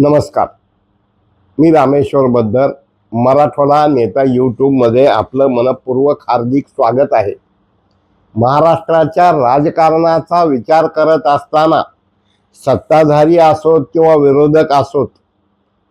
नमस्कार. मी रामेश्वर बद्दर मराठवाडा नेता यूट्यूबमध्ये आपलं मनपूर्वक हार्दिक स्वागत आहे. महाराष्ट्राच्या राजकारणाचा विचार करत असताना सत्ताधारी असोत किंवा विरोधक असोत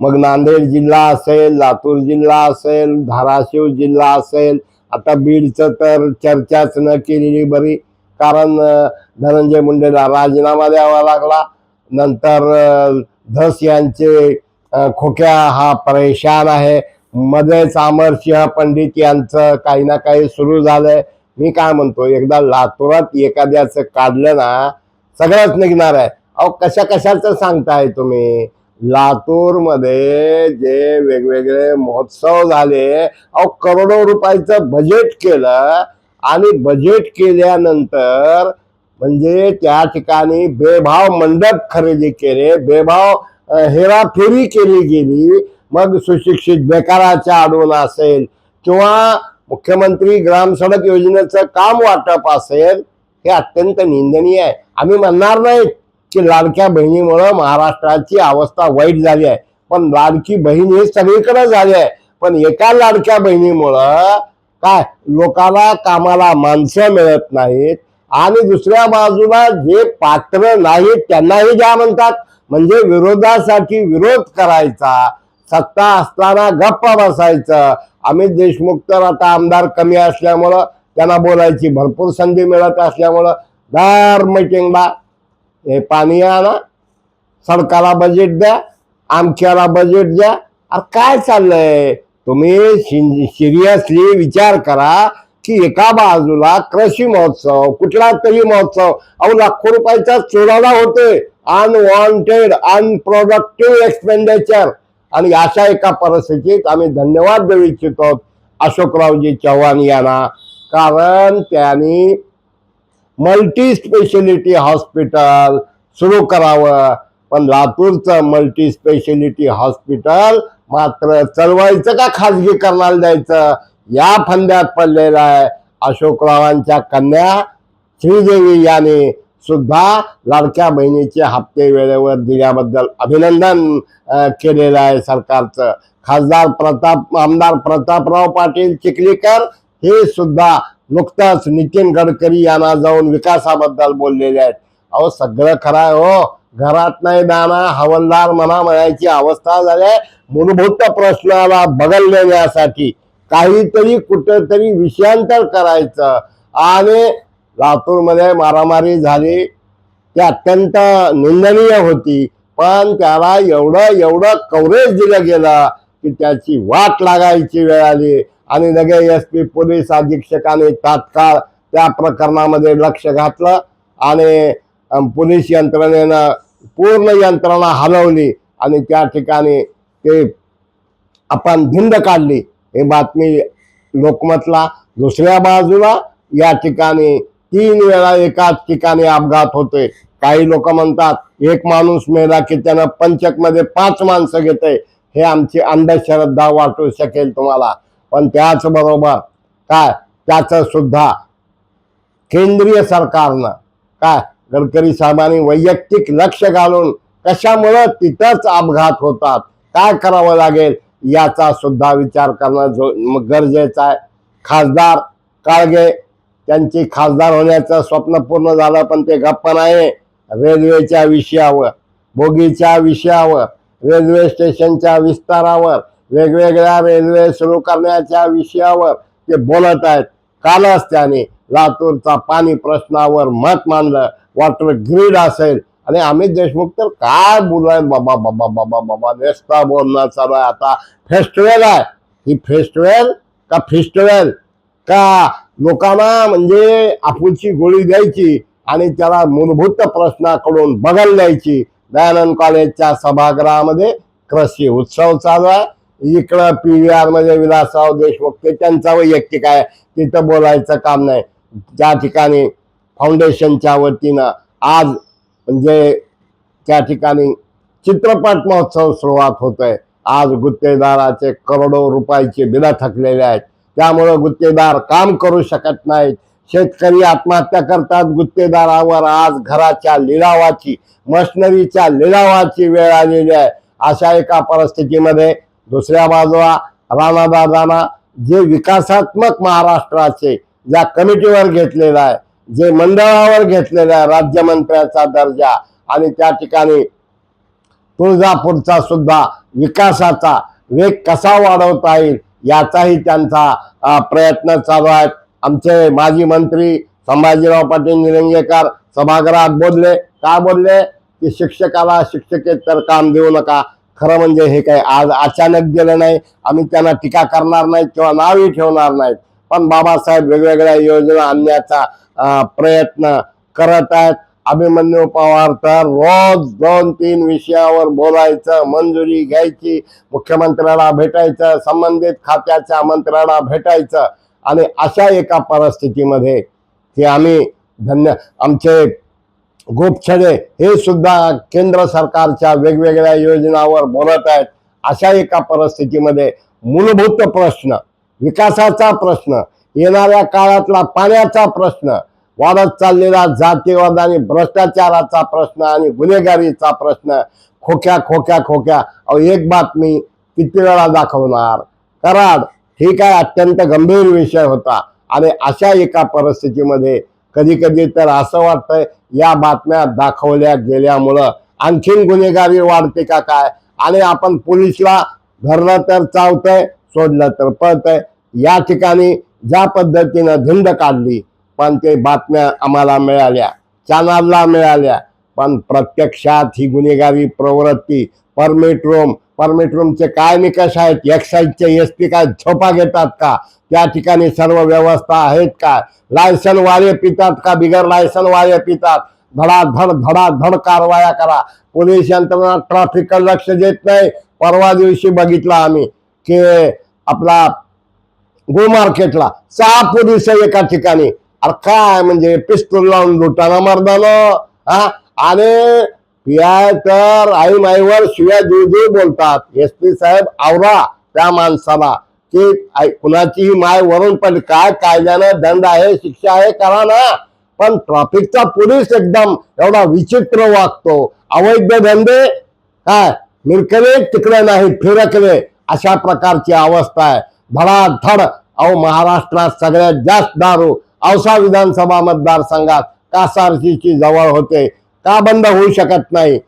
मग नांदेड जिल्हा असेल लातूर जिल्हा असेल धाराशिव जिल्हा असेल आता बीडचं तर चर्चाच न केलेली बरी कारण धनंजय मुंडेला राजीनामा द्यावा लागला. नंतर धस यांचे खोक्या हा परेशान आहे. मध्येच सामरसिंह पंडित यांचं काही ना काही सुरू झालंय. मी काय म्हणतो एकदा लातूरात एखाद्याचं काढलं ना सगळंच निघणार आहे. अहो कशा कशाचं सांगताय तुम्ही? लातूरमध्ये जे वेगवेगळे महोत्सव झाले अहो करोडो रुपयाचं बजेट केलं आणि बजेट केल्यानंतर म्हणजे त्या ठिकाणी बेभाव मंडप खरेदी केले बेभाव हेराफेरी केली गेली. मग सुशिक्षित बेकाराच्या आडून असेल किंवा मुख्यमंत्री ग्राम सडक योजनेचं काम वाटप असेल हे अत्यंत निंदनीय आहे. आम्ही म्हणणार नाही की लाडक्या बहिणीमुळं महाराष्ट्राची अवस्था वाईट झाली आहे. पण लाडकी बहीण ही सगळीकडे झाली आहे. पण एका लाडक्या बहिणीमुळं काय? लोकांना कामाला माणसं मिळत नाहीत. आणि दुसऱ्या बाजूला जे पात्र नाहीत त्यांनाही ज्या म्हणतात म्हणजे विरोधासाठी विरोध करायचा सत्ता असताना गप्प बसायचं. अमित देशमुख तर आता आमदार कमी असल्यामुळं त्यांना बोलायची भरपूर संधी मिळत असल्यामुळं दर मिटिंगला हे पाणी आणा सरकारला बजेट द्या आमच्याला बजेट द्या. अरे काय चाललंय? तुम्ही सिरियसली विचार करा. की एका बाजूला कृषी महोत्सव कुठला तरी महोत्सव अहो लाखो रुपयाचा चोराला होते. अनवॉन्टेड अनप्रोडक्टिव्ह एक्सपेंडिचर आणि अशा एका परिस्थितीत आम्ही धन्यवाद देऊ इच्छितो अशोकरावजी चव्हाण यांना. कारण त्यांनी मल्टी स्पेशलिटी हॉस्पिटल सुरू करावं. पण लातूरचं मल्टी स्पेशलिटी हॉस्पिटल मात्र चळवायचं का खाजगीकरणाला द्यायचं या फंद्यात पडलेला आहे. अशोकरावांच्या कन्या श्रीदेवी याने सुद्धा लाडक्या बहिणीचे हप्ते वेळेवर दिल्याबद्दल अभिनंदन केलेलं आहे सरकारचं. खासदार प्रताप आमदार प्रतापराव पाटील चिखलीकर हे सुद्धा नुकताच नितीन गडकरी यांना जाऊन विकासाबद्दल बोललेले आहेत. अहो सगळं खरं आहे हो. घरात नाही दाना हवलदार म्हणा म्हणायची अवस्था झाली आहे. मूलभूत प्रश्नाला बदल देण्यासाठी काहीतरी कुठंतरी विषयांतर करायचं. आणि लातूरमध्ये मारामारी झाली. ती अत्यंत निंदनीय होती. पण त्याला एवढं एवढं कव्हरेज दिलं गेलं की त्याची वाट लागायची वेळ आली. आणि लगे एस पी पोलीस अधीक्षकाने तात्काळ त्या प्रकरणामध्ये लक्ष घातलं. आणि पोलीस यंत्रणेनं पूर्ण यंत्रणा हलवली. आणि त्या ठिकाणी ते आपण धिंड काढली. हे बातमी लोकमतला दुसऱ्या बाजूला या ठिकाणी तीन वेळा एकाच ठिकाणी अपघात होते काही लोक म्हणतात एक माणूस मेला की त्यानं पंचकमध्ये पाच माणसं घेते हे आमची अंधश्रद्धा वाटू शकेल तुम्हाला. पण त्याचबरोबर काय? त्याचं सुद्धा केंद्रीय सरकारनं काय? गडकरी साहेबांनी वैयक्तिक लक्ष घालून कशामुळं तिथंच अपघात होतात? काय करावं लागेल? याचा सुद्धा विचार करणं जो म- गरजेचं आहे. खासदार काळगे त्यांची खासदार होण्याचं स्वप्न पूर्ण झालं पण ते गप्प नाही. रेल्वेच्या विषयावर बोगीच्या विषयावर रेल्वे स्टेशनच्या विस्तारावर वेगवेगळ्या रेल्वे सुरू करण्याच्या विषयावर ते बोलत आहेत. कालच त्याने लातूरचा पाणी प्रश्नावर मत मांडलं. वॉटर ग्रीड असेल आणि अमित देशमुख तर काय बोलाय बाबा बाबा बाबा बाबा नेसता बोलणं चालू आहे आता. फेस्टिवल आहे. ही फेस्टिवल का फेस्टिवल? का लोकांना म्हणजे आपुलची गोळी द्यायची आणि त्याला मूलभूत प्रश्नाकडून बदल द्यायची? दयानंद कॉलेजच्या सभागृहामध्ये कृषी उत्सव चालू आहे. इकडं पी व्ही आरमध्ये विलासराव देशमुख ते त्यांचा वैयक्तिक आहे. तिथं बोलायचं काम नाही. त्या ठिकाणी फाउंडेशनच्या वतीनं आज म्हणजे त्या ठिकाणी चित्रपट महोत्सव सुरुवात आहे आज गुत्तेदाराचे करोडो रुपयाचे बिलं थकलेले आहेत. त्यामुळं गुत्तेदार काम करू शकत नाहीत. शेतकरी आत्महत्या करतात. गुत्तेदारावर आज घराच्या लिलावाची मशनरीच्या लिलावाची वेळ आलेली आहे. अशा एका परिस्थितीमध्ये दुसऱ्या बाजूला राणादादांना जे विकासात्मक महाराष्ट्राचे ज्या कमिटीवर घेतलेला आहे जे मंडळावर घेतलेल्या राज्यमंत्र्याचा दर्जा आणि त्या ठिकाणी तुळजापूरचा सुद्धा विकासाचा वेग कसा वाढवता येईल याचाही त्यांचा प्रयत्न चालू आहे आमचे माजी मंत्री संभाजीराव पाटील निलंगेकर सभागृहात बोलले. का बोलले? की शिक्षकाला शिक्षकेतर काम देऊ नका. खरं म्हणजे हे काय आज अचानक गेलं नाही. आम्ही त्यांना टीका करणार नाही किंवा नावही ठेवणार नाहीत. पण बाबासाहेब वेगवेगळ्या योजना आणण्याचा प्रयत्न करत आहेत. अभिमन्यू पवार तर रोज दोन तीन विषयावर बोलायचं मंजुरी घ्यायची मुख्यमंत्र्याला भेटायचं संबंधित खात्याच्या मंत्र्याला भेटायचं आणि अशा एका परिस्थितीमध्ये हे आम्ही धन्य आमचे गोपछडे हे सुद्धा केंद्र सरकारच्या वेगवेगळ्या योजनावर बोलत आहेत. अशा एका परिस्थितीमध्ये मूलभूत प्रश्न विकासाचा प्रश्न येणाऱ्या काळातला पाण्याचा प्रश्न वाढत चाललेला जातीवाद आणि भ्रष्टाचाराचा प्रश्न आणि गुन्हेगारीचा प्रश्न खोक्या खोक्या खोक्या. अहो एक बातमी किती वेळा दाखवणार? कराड ठीक आहे अत्यंत गंभीर विषय होता. आणि अशा एका परिस्थितीमध्ये कधी कधी तर असं वाटतंय या बातम्या दाखवल्या गेल्यामुळं आणखीन गुन्हेगारी वाढते का काय? आणि आपण पोलिसला धरलं तर चावतंय सोडलं तर पळत या ठिकाणी ज्या पद्धतीनं झुंड काढली पण ते बातम्या आम्हाला मिळाल्या चॅनलला मिळाल्या पण प्रत्यक्षात ही गुन्हेगारी प्रवृत्ती परमिट रूम परमिट रूमचे काय निकष आहेत एक्साईजचे एस टी काय झोपा घेतात का? त्या ठिकाणी सर्व व्यवस्था आहेत का? लायसन वारे पितात का? बिगर लायसन वारे पितात? धडाधड धडाधड कारवाया करा. पोलीस यंत्रणा ट्रॅफिककडे लक्ष देत नाही. परवा दिवशी बघितलं आम्ही की आपला गो मार्केटला सहा पोलीस एका ठिकाणी. अरे काय म्हणजे पिस्तूल लावून लुटाना मर्दानं हा? आणि पिया तर आई माईवर शिव्या देऊ बोलतात. एस पी साहेब आवरा त्या माणसाला. की आई- कुणाचीही माय वरून पण काय कायद्यानं दंड आहे शिक्षा आहे करा ना. पण ट्रॅफिकचा पोलीस एकदम एवढा विचित्र वागतो. अवैध धंदे काय मिरकले तिकडे नाही फिरकले. अशा प्रकारची अवस्था आहे. धडाधड अहो महाराष्ट्रात सगळ्यात जास्त दारू औसा विधानसभा मतदारसंघात कासारशीची जवळ होते. का बंद होऊ शकत नाही?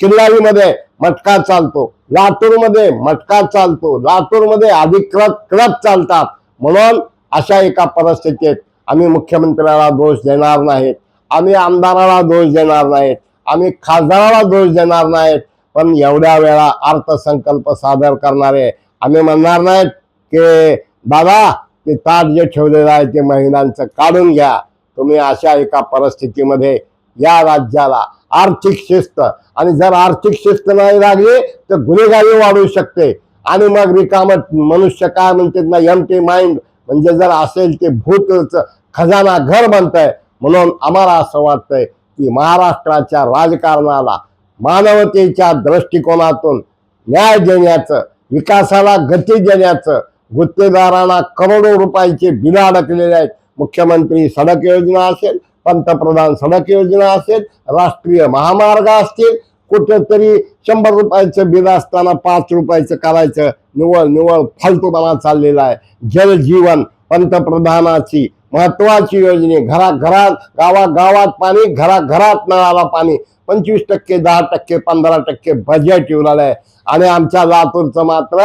किल्लारीमध्ये मटका चालतो. लातूरमध्ये मटका चालतो. लातूरमध्ये अधिकृत क्लब चालतात. म्हणून अशा एका परिस्थितीत आम्ही मुख्यमंत्र्याला दोष देणार नाहीत. आम्ही आमदाराला दोष देणार नाहीत. आम्ही खासदाराला दोष देणार नाहीत. पण एवढ्या वेळा अर्थसंकल्प सादर करणारे आम्ही म्हणणार नाहीत की दादा ते ताट जे ठेवलेलं आहे ते महिलांचं काढून घ्या. तुम्ही अशा एका परिस्थितीमध्ये या राज्याला आर्थिक शिस्त आणि जर आर्थिक शिस्त नाही लागली तर गुन्हेगारी वाढू शकते. आणि मग रिकामट मनुष्य काय म्हणतात ना एम टी माइंड म्हणजे जर असेल ते भूत खजाना घर बनतंय. म्हणून आम्हाला असं वाटतंय की महाराष्ट्राच्या राजकारणाला मानवतेच्या दृष्टिकोनातून न्याय देण्याचं विकासाला गती देण्याचं गुत्तेदारांना करोडो रुपयाचे बिल अडकलेले आहेत. मुख्यमंत्री सडक योजना असेल पंतप्रधान सडक योजना असेल राष्ट्रीय महामार्ग असतील कुठेतरी शंभर रुपयाचं बिल असताना पाच रुपयाचं करायचं निवळ निवळ फालतूपणा चाललेला आहे. जलजीवन पंतप्रधानाची महत्वाची योजने घराघरात गावागावात पाणी घराघरात नळाला पाणी पंचवीस टक्के दहा टक्के पंधरा टक्के बजेट येऊन आलंय आणि आमच्या लातूरचं मात्र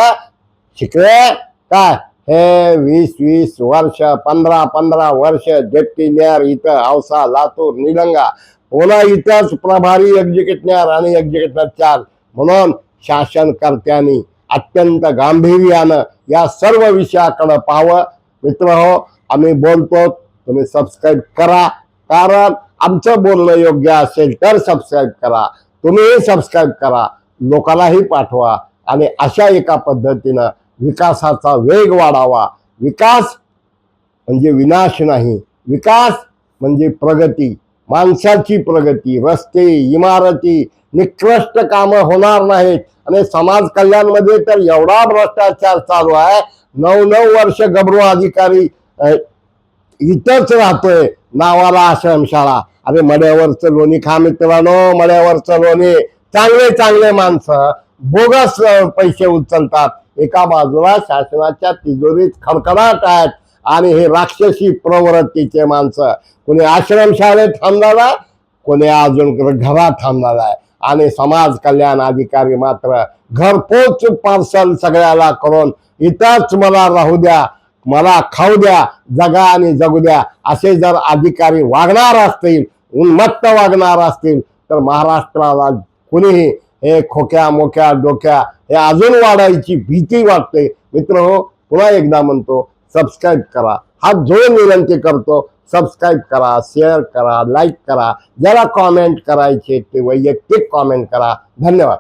शिकले काय? हे वीस वीस वर्ष पंधरा पंधरा वर्ष जेट्टीनेर इथं औसा लातूर निलंगा. पुन्हा इथंच प्रभारी एक्झिक्युटिव्ह आणि एक्झिक्युटिव्ह चार म्हणून शासनकर्त्यांनी अत्यंत गांभीर्यानं या सर्व विषयाकडं पाहावं. मित्र हो आम्ही बोलतो तुम्ही सबस्क्राईब करा. कारण आमचं बोलणं योग्य असेल तर सबस्क्राईब करा. तुम्हीही सबस्क्राईब करा. लोकांनाही पाठवा. आणि अशा एका पद्धतीनं विकासाचा वेग वाढावा. विकास म्हणजे विनाश नाही. विकास म्हणजे प्रगती. माणसाची प्रगती रस्ते इमारती निकृष्ट कामं होणार नाहीत. आणि समाज कल्याणमध्ये तर एवढा भ्रष्टाचार चालू आहे. नऊ नऊ वर्ष गबरू अधिकारी इथंच राहतोय. नावाला आश्रमशाळा अरे मड्यावरचं लोणी खा मित्रांनो मड्यावरचं लोणी. चांगले चांगले माणसं. बोगस पैसे उचलतात. एका बाजूला शासनाच्या तिजोरीत खडखडाट आहेत. आणि हे राक्षसी प्रवृत्तीचे माणसं. कोणी आश्रमशाळेत थांबणारा कोणी अजून घरात थांबणार आहे? आणि समाज कल्याण अधिकारी मात्र घरपोच पार्सल सगळ्याला करून इथंच मला राहू द्या. मला खाऊ द्या जगा आणि जगू द्या. असे जर अधिकारी वागणार असतील उन्मत्त वागणार असतील तर महाराष्ट्राला कुणीही हे खोक्या मोक्या डोक्या हे अजून वाढायची भीती वाटते. मित्र हो पुन्हा एकदा म्हणतो सबस्क्राईब करा. हात जोडून विनंती करतो सबस्क्राईब करा शेअर करा लाईक करा. ज्याला कॉमेंट करायचे ते वैयक्तिक कॉमेंट करा. धन्यवाद.